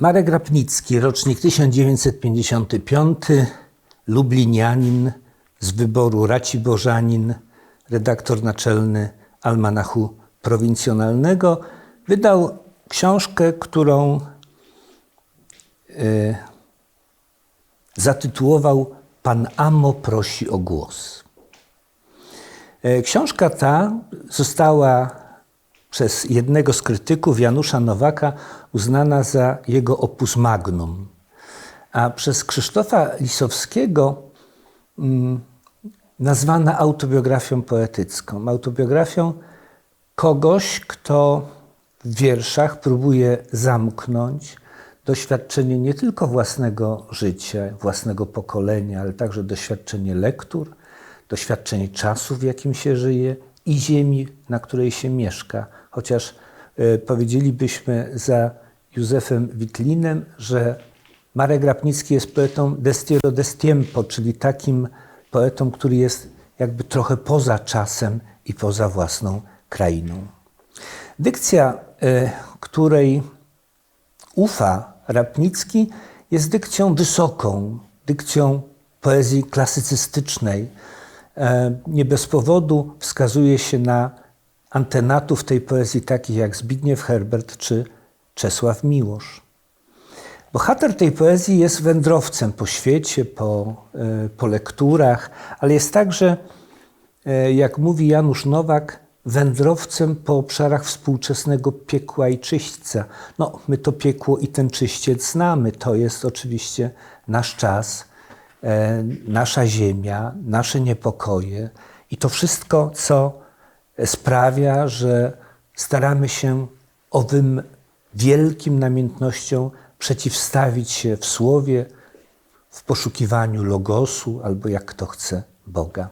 Marek Rapnicki, rocznik 1955, lublinianin z wyboru Raciborzanin, redaktor naczelny Almanachu Prowincjonalnego, wydał książkę, którą e, zatytułował Pan Amo prosi o głos. E, Książka ta została przez jednego z krytyków, Janusza Nowaka, uznana za jego opus magnum, a przez Krzysztofa Lisowskiego mm, nazwana autobiografią poetycką. Autobiografią kogoś, kto w wierszach próbuje zamknąć doświadczenie nie tylko własnego życia, własnego pokolenia, ale także doświadczenie lektur, doświadczenie czasu, w jakim się żyje i ziemi, na której się mieszka. Chociaż y, powiedzielibyśmy za Józefem Witlinem, że Marek Rapnicki jest poetą destiero destiempo, czyli takim poetą, który jest jakby trochę poza czasem i poza własną krainą. Dykcja, y, której ufa Rapnicki, jest dykcją wysoką, dykcją poezji klasycystycznej. E, nie bez powodu wskazuje się na antenatów tej poezji takich jak Zbigniew Herbert czy Czesław Miłosz. Bohater tej poezji jest wędrowcem po świecie, po, e, po lekturach, ale jest także, e, jak mówi Janusz Nowak, wędrowcem po obszarach współczesnego piekła i czyśćca. No, my to piekło i ten czyściec znamy. To jest oczywiście nasz czas, nasza ziemia, nasze niepokoje i to wszystko, co sprawia, że staramy się owym wielkim namiętnością przeciwstawić się w słowie, w poszukiwaniu logosu, albo jak kto chce, Boga.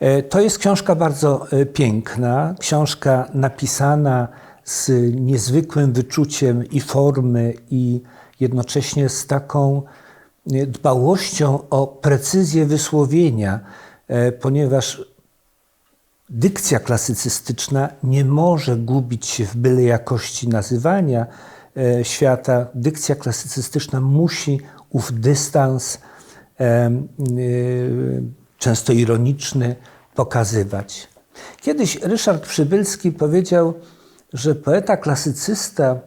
E, To jest książka bardzo e, piękna, książka napisana z niezwykłym wyczuciem i formy, i jednocześnie z taką e, dbałością o precyzję wysłowienia, e, ponieważ dykcja klasycystyczna nie może gubić się w byle jakości nazywania e, świata. Dykcja klasycystyczna musi ów dystans, e, często ironiczny, pokazywać. Kiedyś Ryszard Przybylski powiedział, że poeta klasycysta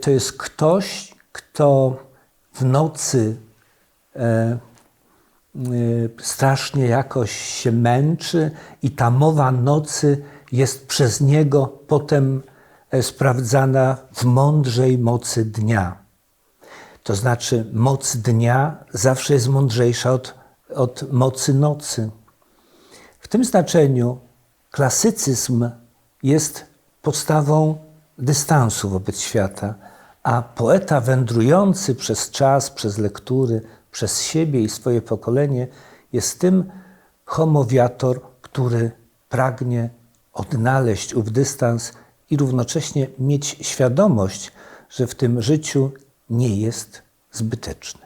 to jest ktoś, kto w nocy strasznie jakoś się męczy i ta mowa nocy jest przez niego potem e, sprawdzana w mądrzej mocy dnia. To znaczy, moc dnia zawsze jest mądrzejsza od, od mocy nocy. W tym znaczeniu klasycyzm jest podstawą dystansu wobec świata, a poeta wędrujący przez czas, przez lektury, przez siebie i swoje pokolenie jest tym homowiator, który pragnie odnaleźć ów dystans i równocześnie mieć świadomość, że w tym życiu nie jest zbyteczny.